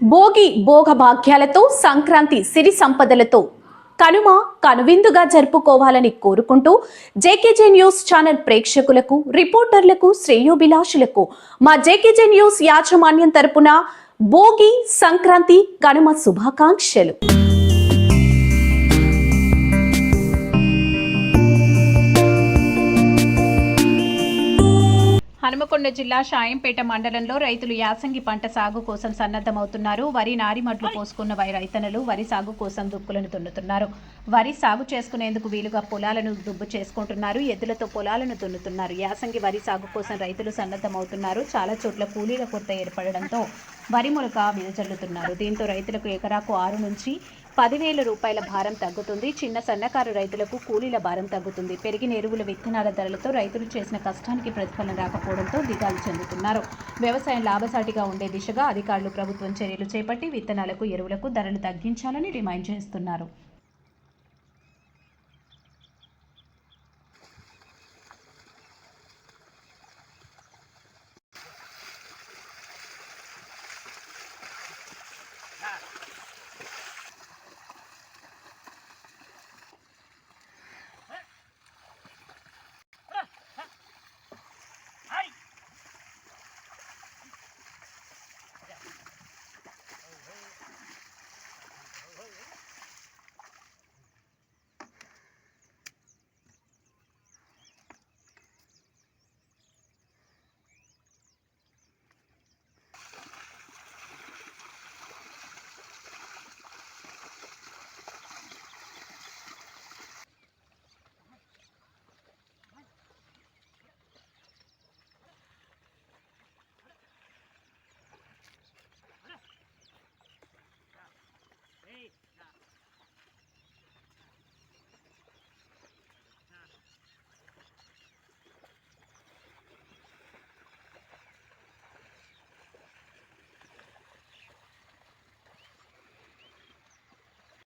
భోగి భోగ భాగ్యాలతో సంక్రాంతి సిరి సంపదలతో కనుమ కనువిందుగా జరుపుకోవాలని కోరుకుంటూ జేకేజే న్యూస్ ఛానల్ ప్రేక్షకులకు రిపోర్టర్లకు శ్రేయోభిలాషులకు మా జేకేజే న్యూస్ యాజమాన్యం తరపున భోగి సంక్రాంతి కనుమ శుభాకాంక్షలు. హనుమకొండ జిల్లా షాయంపేట మండలంలో రైతులు యాసంగి పంట సాగు కోసం సన్నద్ధమవుతున్నారు. వరి నారిమడ్లు పోసుకున్న వారి రైతన్నలు వరి సాగు కోసం దుక్కులను దున్నుతున్నారు. వరి సాగు చేసుకునేందుకు వీలుగా పొలాలను దుబ్బు చేసుకుంటున్నారు. ఎద్దులతో పొలాలను దున్నుతున్నారు. యాసంగి వరి సాగు కోసం రైతులు సన్నద్ధమవుతున్నారు. చాలా చోట్ల కూలీల కొరత ఏర్పడడంతో వరి మొలక వినజల్లుతున్నారు. దీంతో రైతులకు ఎకరాకు ఆరు నుంచి పదివేల రూపాయల భారం తగ్గుతుంది. చిన్న సన్నకారు రైతులకు కూలీల భారం తగ్గుతుంది. పెరిగిన ఎరువుల విత్తనాల ధరలతో రైతులు చేసిన కష్టానికి ప్రతిఫలం రాకపోవడంతో దిగాలు చెందుతున్నారు. వ్యవసాయం లాభసాటిగా ఉండే దిశగా అధికారులు ప్రభుత్వం చర్యలు చేపట్టి విత్తనాలకు ఎరువులకు ధరలు తగ్గించాలని డిమాండ్ చేస్తున్నారు.